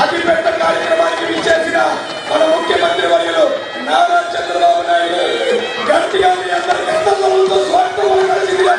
అగ్నిపెట్ట కార్యక్రమానికి విచ్చేసిన మన ముఖ్యమంత్రి వర్యులు నారా చంద్రబాబు నాయుడు గట్టిగా మీ అందరి స్వార్థం కలిసిందిగా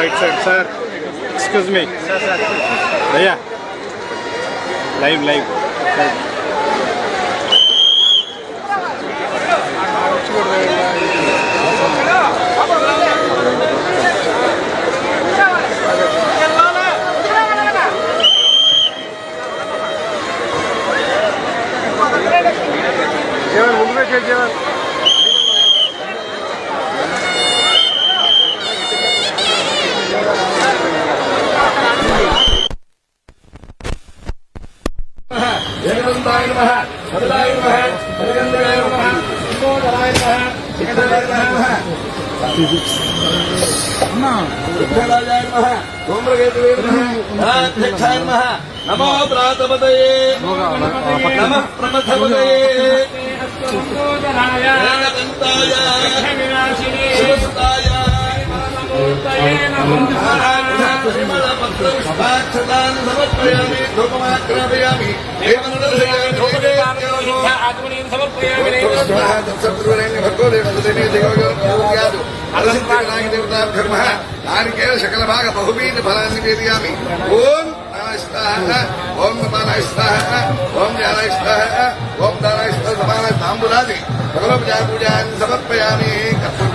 side side side sir excuse me భయ్యా లైవ్ లైవ్ జీవన్ ముందు పెట్టే జీవన్ ఏకదంతాయ विठ्ठलाजाय नमो प्रातपतये नमः प्रमथपतये ఏకదంతాయ శివసుతాయ పరిమళపత్రపుష్పాక్షతాన్ నారికేల శకల భాగ బహుబీజ ఫలాన్ని వేదయామి ఓం ఓం నమానాయ ఓం జ్ఞానాయ ఓం దానాయ సమాన తాంబులాది పూజాన్ని సమర్పయామి కర్తవ్యం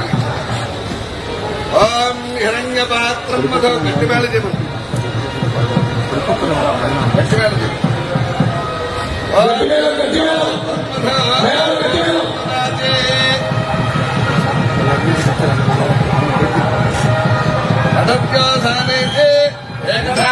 ఓం హిరణ్యపాత్రం మధు గట్టిమేళ చెప్పండి గట్టిమేళ చెప్పండి అడభ్యోధానే ఏకదా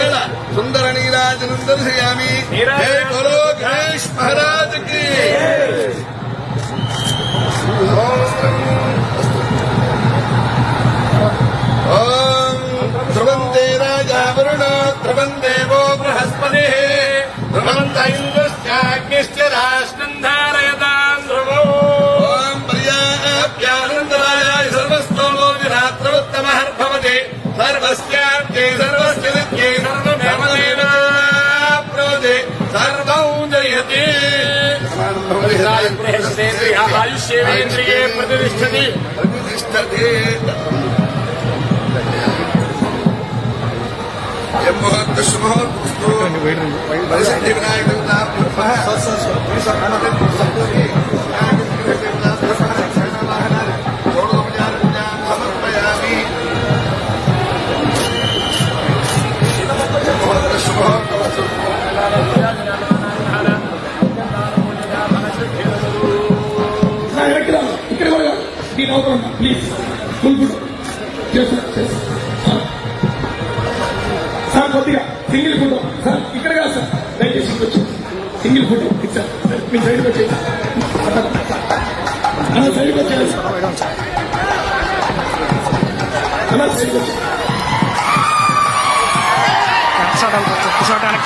మంగళ సుందర నీరాజనం దర్శయామి హే గురు గణేష్ మహారాజ్కి ఓం ధ్రువంతే రాజా వరుణ ధ్రువం దేవో బృహస్పతి ధ్రువంత ఇంద్రశ్చాగ్నిశ్చ ఆయుష్యేంద్రియే ప్రతిష్టతి. ప్రతిష్టతే. ముహూర్త కాదు. ప్లీజ్ ఫుల్ ఫుడ్ చేస్తా సార్. కొద్దిగా సింగిల్ ఫోటో సార్ ఇక్కడ కాదు సార్ దయచేసి ఇక్కడ వచ్చి సింగిల్ ఫోటో ఇది సార్ మీ సైడ్కి వచ్చేది అన్న సైడ్కి వచ్చేది అన్న సైడ్కి వచ్చి షాట్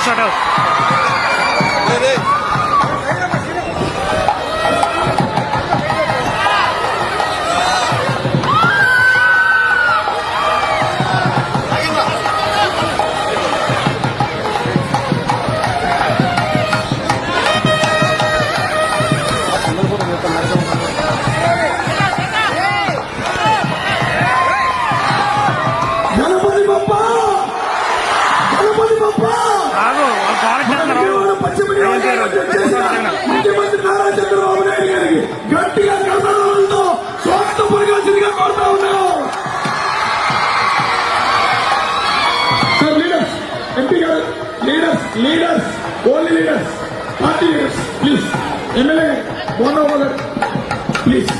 షాట్ ముఖ్యమంత్రి నారా చంద్రబాబు నాయుడు గారికి గట్టిగా కథలతో స్వాగతం పలకాల్సిందిగా కోరుతా ఉన్నాను లీడర్స్ ఎంపీ గారు leaders leaders only leaders party leaders please MLA Mohan please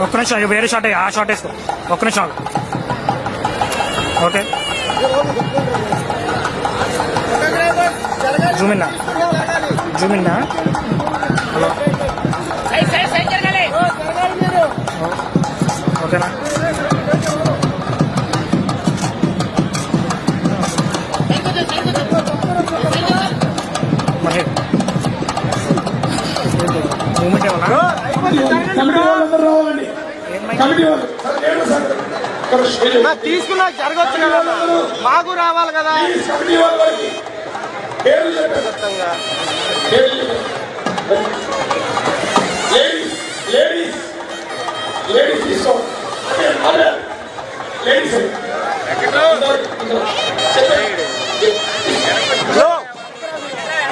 ఒక్క నిమిషం వేరే ఆ వేసుకో. ఒక్క నిమిషం ఓకే. జూమ్ ఇన్నా జూమ్ ఇన్నా హలో ఓకేనా? మూమెంట్ ఏమన్నా? కమిటీ రావాలండి. కమిటీ వాళ్ళు. తీసుకున్నా జరగచ్చు కదా. మాకు రావాలి కదా.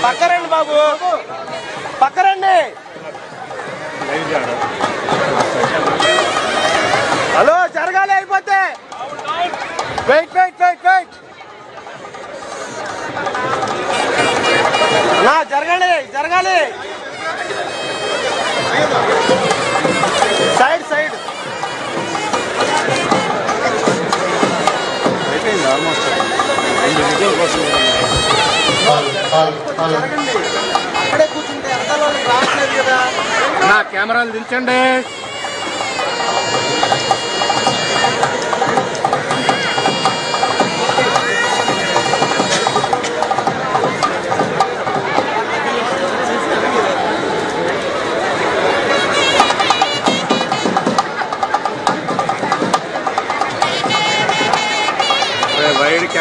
పక్కరండి బాబు. పక్కరండి. Hello wait wait wait wait నా జరగాలి జరగాలి. సైడ్ సైడ్ అక్కడే కూర్చుంటే రావట్లేదు కదా. నా కెమెరాలు దించండి.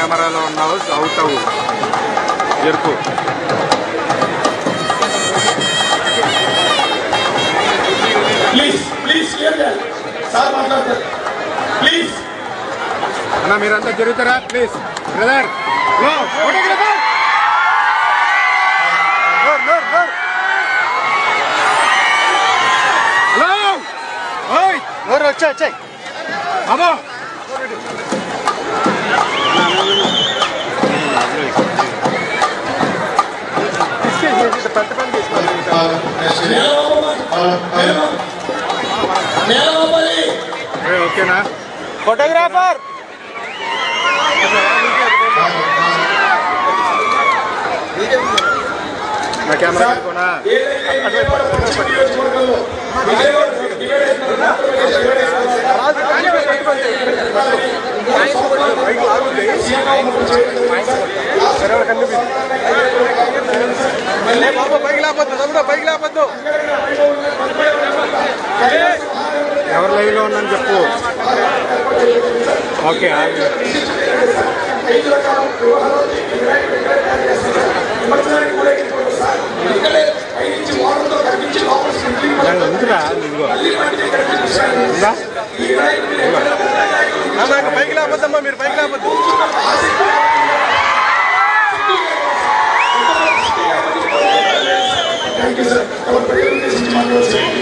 కెమెరాలో ఉన్నావు అవుట్ అవ్వు ఎరుపు. ప్లీజ్ ప్లీజ్ క్లియర్ చేయాలి సార్ మాట్లాడతారు. ప్లీజ్ అన్న మీరంతా జరుగుతారా ప్లీజ్ బ్రదర్ ఫోటోగ్రాఫర్ హలో ఓయ్. ఎవరు వచ్చా వచ్చాయి. అమ్మో ఫోటోగ్రాఫర్ నా కెమెరా పెట్టుకోనా పైకి లేకపోద్దు తమ్ముడు పైకి లేకపోద్దు ఎవరు లైవ్లో ఉందని చెప్పు. ఓకే ఉందిరా ఉందా నాకు పైకి లేకపోద్దమ్మా మీరు పైకి లేకపోద్దు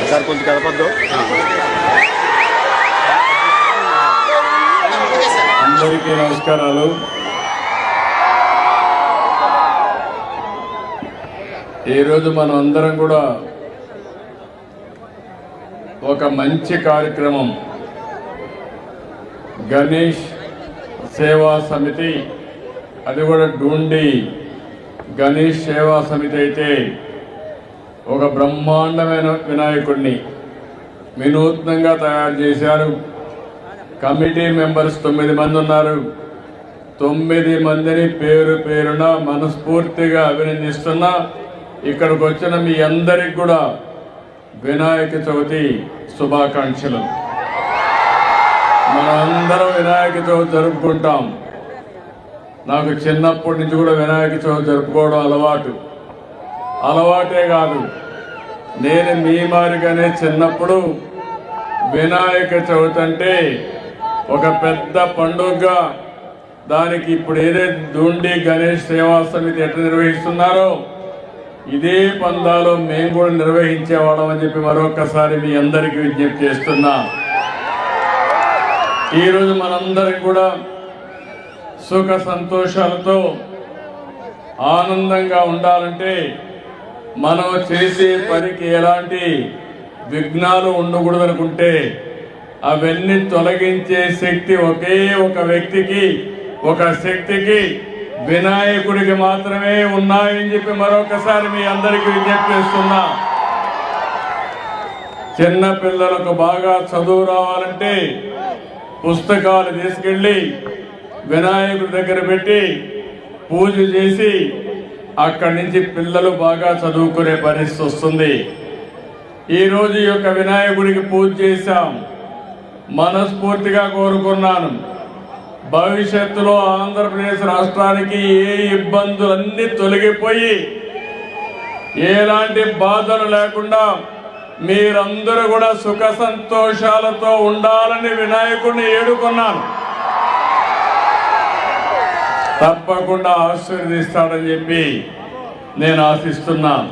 సార్ కొంచెం కలపద్దు. అందరికీ నమస్కారాలు. ఈరోజు మనం అందరం కూడా ఒక మంచి కార్యక్రమం గణేష్ సేవా సమితి అది కూడా డూండి గణేష్ సేవా సమితి అయితే ఒక బ్రహ్మాండమైన వినాయకుడిని వినూత్నంగా తయారు చేశారు. కమిటీ మెంబర్స్ తొమ్మిది మంది ఉన్నారు. తొమ్మిది మందిని పేరు పేరున మనస్ఫూర్తిగా అభినందిస్తున్నా. ఇక్కడికి వచ్చిన మీ అందరికి కూడా వినాయక చవితి శుభాకాంక్షలు. మనందరం వినాయక చవితి జరుపుకుంటాం. నాకు చిన్నప్పటి నుంచి కూడా వినాయక చవితి జరుపుకోవడం అలవాటు. అలవాటే కాదు. నేను మీ మారిగానే చిన్నప్పుడు వినాయక చవితి అంటే ఒక పెద్ద పండుగగా దానికి ఇప్పుడు ఏదైతే దుండి గణేష్ సేవా సమితి ఎట్లా నిర్వహిస్తున్నారో ఇదే పందాలో మేము కూడా నిర్వహించేవాళ్ళం అని చెప్పి మరొకసారి మీ అందరికీ విజ్ఞప్తి చేస్తున్నా. ఈరోజు మనందరం కూడా సుఖ సంతోషాలతో ఆనందంగా ఉండాలంటే మనం చేసే పనికి ఎలాంటి విఘ్నాలు ఉండకూడదు అనుకుంటే అవన్నీ తొలగించే శక్తి ఒకే ఒక వ్యక్తికి ఒక శక్తికి వినాయకుడికి మాత్రమే ఉన్నాయని చెప్పి మరొకసారి మీ అందరికీ విజ్ఞప్తి చేస్తున్నా. చిన్న పిల్లలకు బాగా చదువు రావాలంటే పుస్తకాలు తీసుకెళ్ళి వినాయకుడి దగ్గర పెట్టి పూజ చేసి అక్కడి నుంచి పిల్లలు బాగా చదువుకునే పరిస్థితి వస్తుంది. ఈరోజు ఈ యొక్క వినాయకుడికి పూజ చేశాం. మనస్ఫూర్తిగా కోరుకున్నాను. భవిష్యత్తులో ఆంధ్రప్రదేశ్ రాష్ట్రానికి ఏ ఇబ్బందులన్నీ తొలగిపోయి ఎలాంటి బాధలు లేకుండా మీరందరూ కూడా సుఖ సంతోషాలతో ఉండాలని వినాయకుడిని ఏడుకున్నాను. తప్పకుండా ఆశీర్వదిస్తాడని చెప్పి నేను ఆశిస్తున్నాను.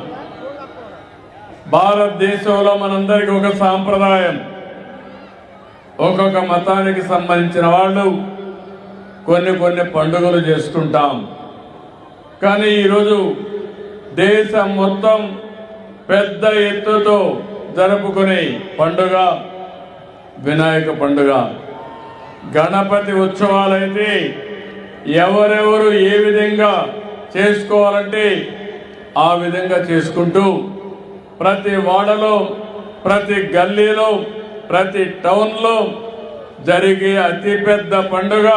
భారతదేశంలో మనందరికీ ఒక సాంప్రదాయం. ఒక్కొక్క మతానికి సంబంధించిన వాళ్ళు కొన్ని కొన్ని పండుగలు చేసుకుంటాం. కానీ ఈరోజు దేశం మొత్తం పెద్ద ఎత్తుతో జరుపుకునే పండుగ వినాయక పండుగ. గణపతి ఉత్సవాలైతే ఎవరెవరు ఏ విధంగా చేసుకోవాలంటే ఆ విధంగా చేసుకుంటూ ప్రతి వాడలో ప్రతి గల్లీలో ప్రతి టౌన్లో జరిగే అతిపెద్ద పండుగ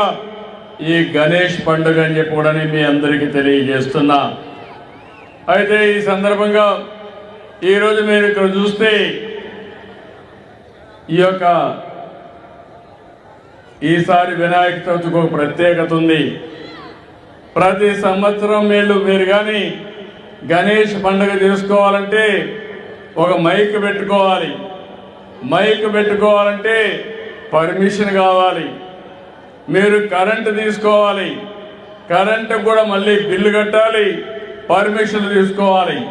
ఈ గణేష్ పండుగ అని చెప్పి కూడా మీ అందరికీ తెలియజేస్తున్నా. అయితే ఈ సందర్భంగా ఈరోజు మీరు ఇక్కడ చూస్తే ఈ యొక్క ఈసారి వినాయక చవితికి ఒక ప్రత్యేకత ఉంది. ప్రతి సంవత్సరం మీరు మీరు కానీ గణేష్ పండుగ చేసుకోవాలంటే ఒక మైక్ పెట్టుకోవాలి. మైక్ పెట్టుకోవాలంటే పర్మిషన్ కావాలి. మీరు కరెంటు తీసుకోవాలి. కరెంటు కూడా మళ్ళీ బిల్లు కట్టాలి. పర్మిషన్ తీసుకోవాలి.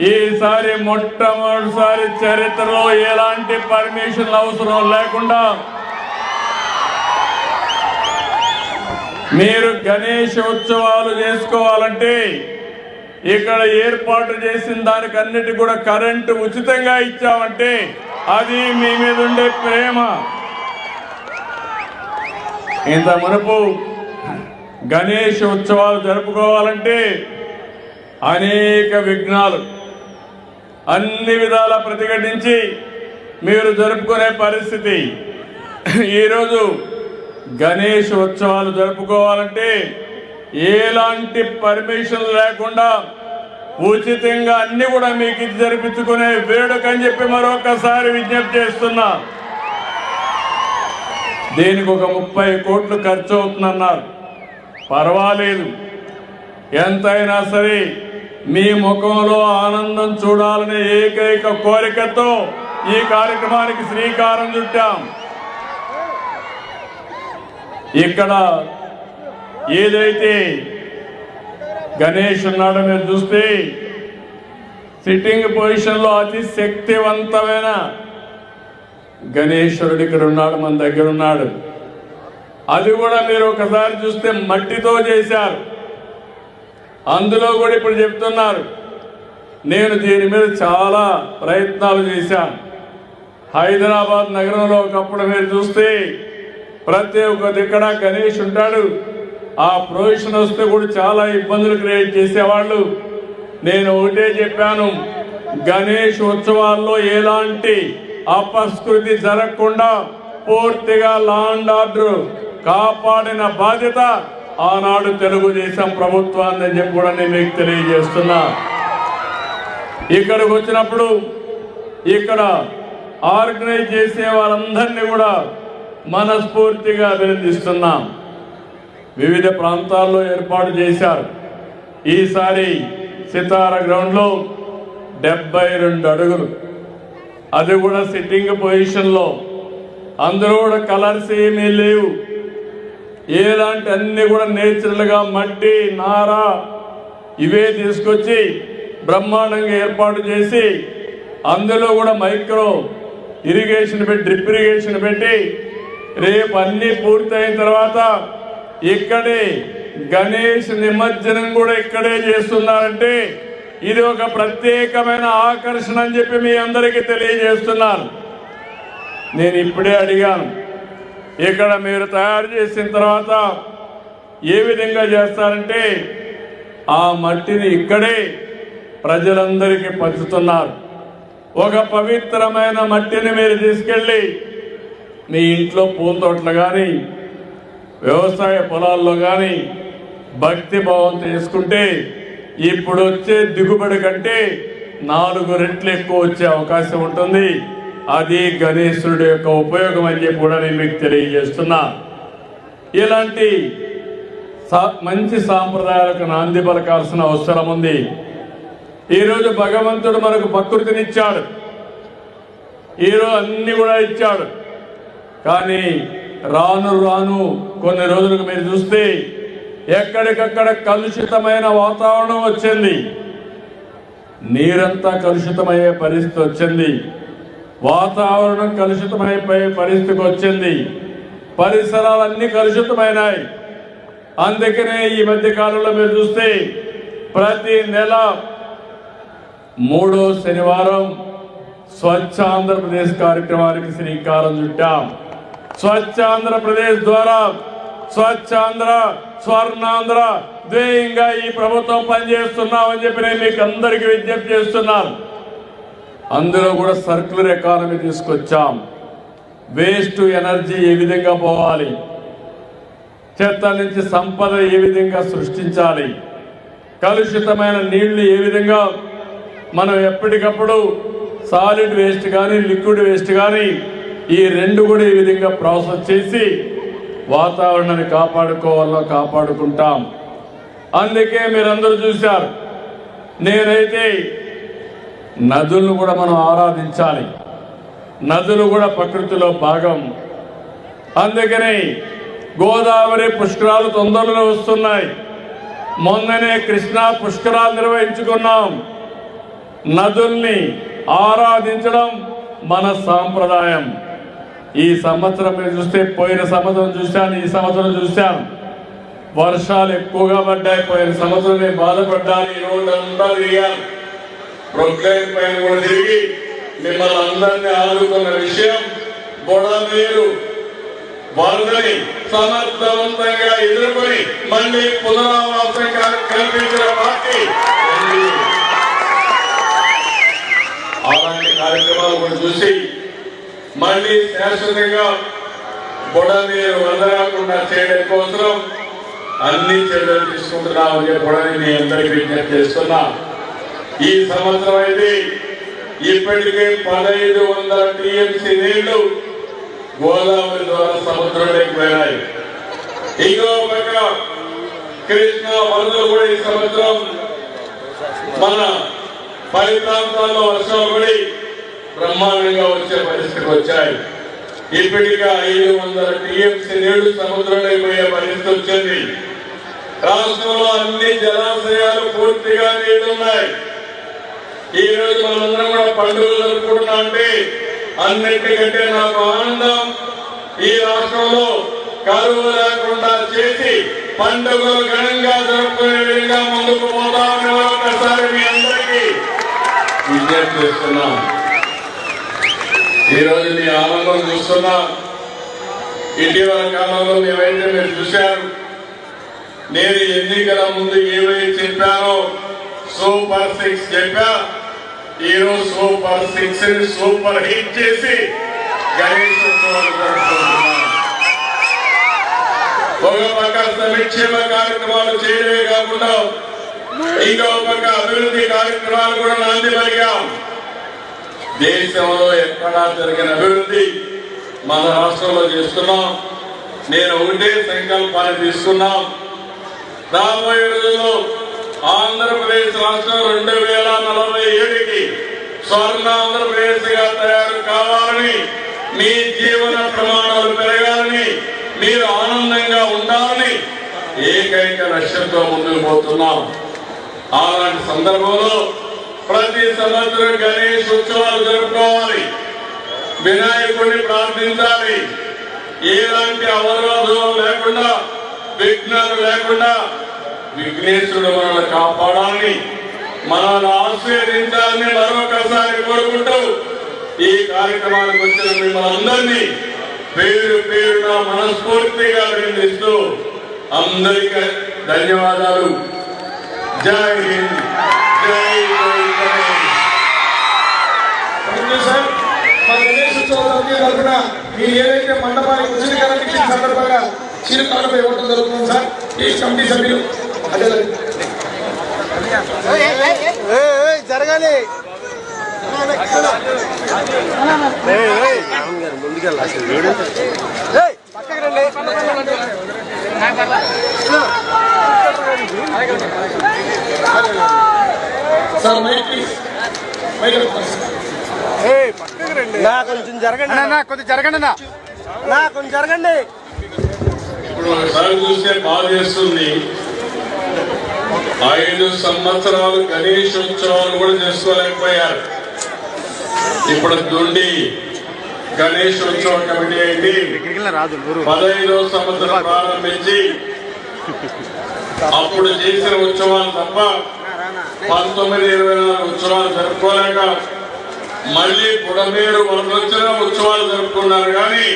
ఈసారి మొట్టమొదటిసారి చరిత్రలో ఎలాంటి పర్మిషన్ అవసరం లేకుండా మీరు గణేష్ ఉత్సవాలు చేసుకోవాలంటే ఇక్కడ ఏర్పాటు చేసిన దానికన్నిటి కూడా కరెంటు ఉచితంగా ఇచ్చామంటే అది మీ మీద ఉండే ప్రేమ. ఇంత మునుపు గణేష్ ఉత్సవాలు జరుపుకోవాలంటే అనేక విఘ్నాలు అన్ని విధాల ప్రతిఘటించి మీరు జరుపుకునే పరిస్థితి. ఈరోజు గణేష్ ఉత్సవాలు జరుపుకోవాలంటే ఎలాంటి పర్మిషన్ లేకుండా ఉచితంగా అన్ని కూడా మీకు ఇది జరిపించుకునే వేడుక అని చెప్పి మరొకసారి విజ్ఞప్తి చేస్తున్నా. దీనికి ఒక ముప్పై కోట్లు ఖర్చు అవుతుందన్నారు. పర్వాలేదు. ఎంతైనా సరే మీ ముఖంలో ఆనందం చూడాలనే ఏకైక కోరికతో ఈ కార్యక్రమానికి శ్రీకారం చుట్టాం. ఇక్కడ ఏదైతే గణేష్ ఉన్నాడో మీరు చూస్తే సిట్టింగ్ పొజిషన్లో అతి శక్తివంతమైన గణేశ్వరుడు ఇక్కడ ఉన్నాడు మన దగ్గర ఉన్నాడు. అది కూడా మీరు ఒకసారి చూస్తే మట్టితో చేశారు. అందులో కూడా ఇప్పుడు చెప్తున్నారు. నేను దీని మీద చాలా ప్రయత్నాలు చేశాను. హైదరాబాద్ నగరంలో ఒకప్పుడు మీరు చూస్తే ప్రతి ఒక్క దిక్కడ గణేష్ ఉంటాడు. ఆ ప్రొవిషన్ వస్తే కూడా చాలా ఇబ్బందులు క్రియేట్ చేసేవాళ్ళు. నేను ఒకటే చెప్పాను గణేష్ ఉత్సవాల్లో ఎలాంటి అపస్కృతి జరగకుండా పూర్తిగా లాండ్ ఆర్డర్ కాపాడిన బాధ్యత ఆనాడు తెలుగుదేశం ప్రభుత్వాన్ని అని చెప్పి కూడా నేను మీకు తెలియజేస్తున్నా. ఇక్కడికి వచ్చినప్పుడు ఇక్కడ ఆర్గనైజ్ చేసే వారందరినీ కూడా మనస్ఫూర్తిగా అభినందిస్తున్నాం. వివిధ ప్రాంతాల్లో ఏర్పాటు చేశారు. ఈసారి సితార గ్రౌండ్లో డెబ్బై రెండు అడుగులు. అది కూడా సిట్టింగ్ పొజిషన్లో. అందరూ కూడా కలర్స్ ఏమీ లేవు. ఎలాంటి అన్ని కూడా నేచురల్గా మట్టి నార ఇవే తీసుకొచ్చి బ్రహ్మాండంగా ఏర్పాటు చేసి అందులో కూడా మైక్రో ఇరిగేషన్ పెట్టి డ్రిప్ ఇరిగేషన్ పెట్టి రేపు అన్నీ పూర్తయిన తర్వాత ఇక్కడే గణేష్ నిమజ్జనం కూడా ఇక్కడే చేస్తున్నారంటే ఇది ఒక ప్రత్యేకమైన ఆకర్షణ అని చెప్పి మీ అందరికీ తెలియజేస్తున్నాను. నేను ఇప్పుడే అడిగాను ఇక్కడ మీరు తయారు చేసిన తర్వాత ఏ విధంగా చేస్తారంటే ఆ మట్టిని ఇక్కడే ప్రజలందరికీ పంచుతున్నారు. ఒక పవిత్రమైన మట్టిని మీరు తీసుకెళ్ళి మీ ఇంట్లో పూలతోటలు కానీ వ్యవసాయ పొలాల్లో కానీ భక్తి భావం చేసుకుంటే ఇప్పుడు వచ్చే దిగుబడి కంటే నాలుగు రెట్లు ఎక్కువ వచ్చే అవకాశం ఉంటుంది. అది గణేశుడి యొక్క ఉపయోగం అని చెప్పి కూడా నేను మీకు తెలియజేస్తున్నా. ఇలాంటి సా- మంచి సాంప్రదాయాలకు నాంది పలకాల్సిన అవసరం ఉంది. ఈరోజు భగవంతుడు మనకు ప్రకృతినిచ్చాడు ఈరోజు అన్ని కూడా ఇచ్చాడు. కానీ రాను రాను కొన్ని రోజులకు మీరు చూస్తే ఎక్కడికక్కడ కలుషితమైన వాతావరణం వచ్చింది. నీరంతా కలుషితమయ్యే పరిస్థితి వచ్చింది. వాతావరణం కలుషితమైపోయే పరిస్థితికి వచ్చింది. పరిసరాలన్నీ కలుషితమైనాయి. అందుకనే ఈ మధ్య కాలంలో మీరు చూస్తే ప్రతి నెల మూడో శనివారం స్వచ్ఛ ఆంధ్రప్రదేశ్ కార్యక్రమానికి శ్రీకారం చుట్టాం. స్వచ్ఛ ఆంధ్రప్రదేశ్ ద్వారా స్వచ్ఛాంధ్ర స్వర్ణాంధ్ర ధ్యేయంగా ఈ ప్రభుత్వం పనిచేస్తున్నామని చెప్పి నేను మీకు అందరికీ విజ్ఞప్తి చేస్తున్నాను. అందులో కూడా సర్క్యులర్ ఎకానమీ తీసుకొచ్చాం. వేస్ట్ ఎనర్జీ ఏ విధంగా పోవాలి? చెత్త నుంచి సంపద ఏ విధంగా సృష్టించాలి? కలుషితమైన నీళ్ళు ఏ విధంగా మనం ఎప్పటికప్పుడు సాలిడ్ వేస్ట్ కానీ లిక్విడ్ వేస్ట్ కానీ ఈ రెండు కూడా ఈ విధంగా ప్రాసెస్ చేసి వాతావరణాన్ని కాపాడుకోవాలో కాపాడుకుంటాం. అందుకే మీరందరూ చూశారు. నేనైతే నదులను కూడా మనం ఆరాధించాలి. నదులు కూడా ప్రకృతిలో భాగం. అందుకని గోదావరి పుష్కరాలు తొందరలో వస్తున్నాయి. మొన్ననే కృష్ణా పుష్కరాలు నిర్వహించుకున్నాం. నదుల్ని ఆరాధించడం మన సాంప్రదాయం. ఈ సంవత్సరం మీరు చూస్తే పోయిన సంవత్సరం చూశాను ఈ సంవత్సరం చూశాను. వర్షాలు ఎక్కువగా పడ్డాయి పోయిన సంవత్సరం నేను బాధపడ్డాను ఈ రోజు అంతా తిరిగాను. ప్రొక్లైన్ పైన కూడా తిరిగి మిమ్మల్ని అందరినీ ఆదుకున్న విషయం బొడమేరు. వరదని సమర్థవంతంగా ఎదుర్కొని మళ్ళీ పునరావాసం కల్పించిన పార్టీ అలాంటి కార్యక్రమాలు కూడా చూసి మళ్ళీ శాశ్వతంగా బుడనీరు వదలకుండా చేయడం కోసం అన్ని చర్యలు తీసుకుంటున్నామని చెప్పడానికి నేను మీ అందరికీ విజ్ఞప్తి చేస్తున్నా. ఈ సంవత్సరం అయితే ఇప్పటికే పదహైదు వందల టీఎంసీ నీళ్ళు గోదావరి ద్వారా సముద్రంలోకి వెళ్ళాయి ఇంకో పక్క కృష్ణా వరదలు కూడా ఈ సంవత్సరం మన పది ప్రాంతాల్లో వర్షాలు పడి బ్రహ్మాండంగా వచ్చే పరిస్థితికి వచ్చాయి. ఇప్పటికే ఐదు వందల టీఎంసీ నీళ్ళు సముద్రంలో పోయే పరిస్థితి వచ్చింది. రాష్ట్రంలో అన్ని జలాశయాలు పూర్తిగా నీళ్ళున్నాయి. ఈ రోజు మనందరం కూడా పండుగలు జరుపుకుంటున్నా అంటే అన్నిటికంటే నాకు ఆనందం ఈ రాష్ట్రంలో కరువు లేకుండా చేసి పండుగలు ఘనంగా జరుపుకునే విధంగా ముందుకు పోతామని ఒకసారి మీ అందరికీ విజ్ఞప్తి చేస్తున్నాం. ఈ మీ ఆనందం చూస్తున్నాం. ఇటీవల కాలంలో మేమైతే మీరు చూశారు. నేను ఎన్నికల ముందు ఏవైతే చెప్పానో సూపర్ సిక్స్ చెప్పా. ఈరోజు సూపర్ సిక్స్ సూపర్ హిట్ చేసి గణేష్ ఒక పక్క సంక్షేమ కార్యక్రమాలు చేయడమే కాకుండా ఇంకో పక్క అభివృద్ధి కార్యక్రమాలు కూడా నాంది పలిగాం దేశంలో ఎక్కడా జరిగిన అభివృద్ధి మన రాష్ట్రంలో చేస్తున్నాం. నేను ఒకటే సంకల్పాన్ని తీసుకున్నాం. రాబోయే రోజుల్లో ఆంధ్రప్రదేశ్ రాష్ట్రం రెండు వేల నలభై ఏడుకి స్వర్ణ ఆంధ్రప్రదేశ్గా తయారు కావాలని మీ జీవన ప్రమాణాలు పెరగాలని మీరు ఆనందంగా ఉండాలని ఏకైక లక్ష్యంతో ముందుకు పోతున్నాం. అలాంటి సందర్భంలో ప్రతి సంవత్సరం గణేష్ ఉత్సవాలు జరుపుకోవాలి. వినాయకుడిని ప్రార్థించాలి. ఎలాంటి అవరోధం లేకుండా విఘ్నాలు లేకుండా విఘ్నేశ్వరుడు మనల్ని కాపాడాలని మనల్ని ఆశీర్వదించాలని మరొకసారి కోరుకుంటూ ఈ కార్యక్రమానికి వచ్చిన మిమ్మల్ని అందరినీ పేరు పేరున మనస్ఫూర్తిగా అభినందిస్తూ అందరికీ ధన్యవాదాలు. జై హింద్. జై జై తరఫున మీరు ఏదైతే మండపానికి ఉచితకరణ ఇచ్చిన సందర్భంగా చిరుకాలపై ఇవ్వడం జరుగుతుంది సార్. ఈ కమిటీ సభ్యులు జరగాలి ఏయ్, పక్కకి రండి సార్ మైక్ ప్లీజ్ మైక్ ఇవ్వండి సార్. ఏయ్, పక్కకి రండి నా కొంచెం జరగండి నా కొంచెం జరగండి నా నా కొంచెం జరగండి. ఇప్పుడు చూస్తే బాధ చేస్తుంది. ఐదు సంవత్సరాలు గణేష్ ఉత్సవాలు కూడా చేసుకోలేకపోయారు. ఇప్పుడు దుండి గణేష్ ఉత్సవ కమిటీ అయింది. పదహైదో సంవత్సరం ప్రారంభించి అప్పుడు చేసిన ఉత్సవాలు తప్ప పంతొమ్మిది ఇరవై నాలుగు ఉత్సవాలు జరుపుకోలేక మళ్ళీ బుడమేరు వరదొచ్చిన ఉత్సవాలు జరుపుకున్నారు కానీ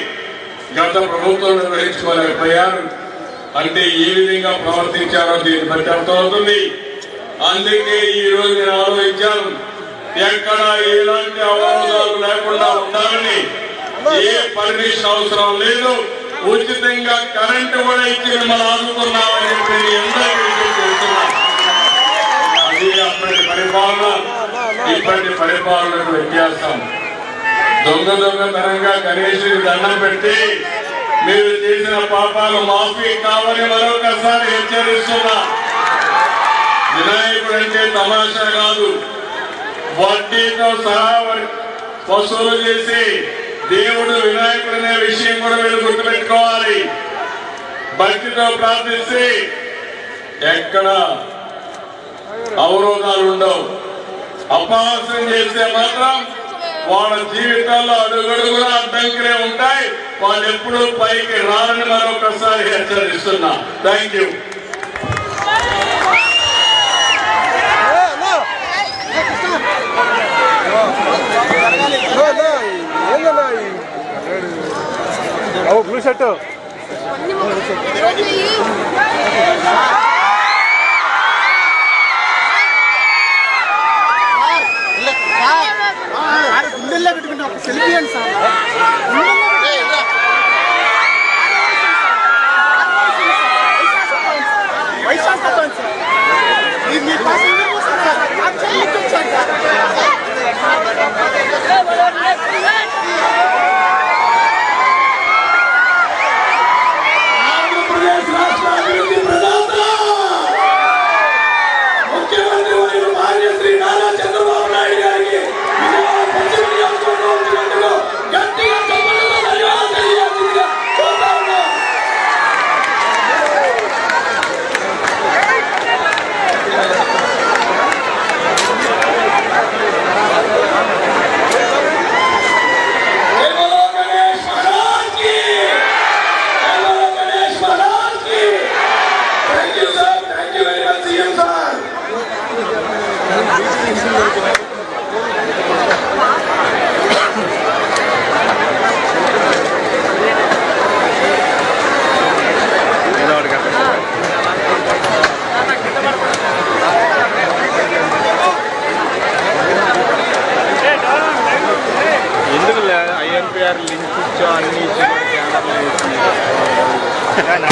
గత ప్రభుత్వం నిర్వహించుకోలేకపోయారు. అంటే ఏ విధంగా ప్రవర్తించారో దీన్ని బట్టి అర్థమవుతుంది. అందుకే ఈ రోజు నేను ఆలోచించాను ఎక్కడ ఎలాంటి అవరోధాలు లేకుండా ఉండాలని. ఏ పర్మిషన్ అవసరం లేదు ఉచితంగా కరెంటు కూడా ఇచ్చి మిమ్మల్ని ఆదుకున్నామని చెప్పి అది అప్పటి పరిపాలన ఇప్పటి పరిపాలనకు వ్యత్యాసం. దొంగ దొంగతనంగా గణేశుడికి దండం పెట్టి మీరు చేసిన పాపాలు మాఫీ కావని మరొకసారి హెచ్చరిస్తున్నా. వినాయకుడు అంటే తమాషా కాదు. వడ్డీతో సహా వసూలు చేసి దేవుడు వినాయకుడు అనే విషయం కూడా మీరు గుర్తుపెట్టుకోవాలి. భక్తితో ప్రార్థిస్తే ఎక్కడ అవరోధాలు ఉండవు. అపహాసం చేస్తే మాత్రం వాళ్ళ జీవితాల్లో అడుగడుగునా అడ్డంకులే ఉంటాయి. వాళ్ళు ఎప్పుడూ పైకి రాని మరొకసారి హెచ్చరిస్తున్నా థ్యాంక్ యూ ఓ బ్లూ షర్ట్ గుండెల్లో పెట్టుకుంటే ఒక సెల్ఫీ అండి సార్ వైశాఖ సార్ మీ కోసం ఎందుకు వస్తారు సార్ నాకు చెల్లికి వచ్చాను సార్ ఆంధ్రప్రదేశ్ ได้นะ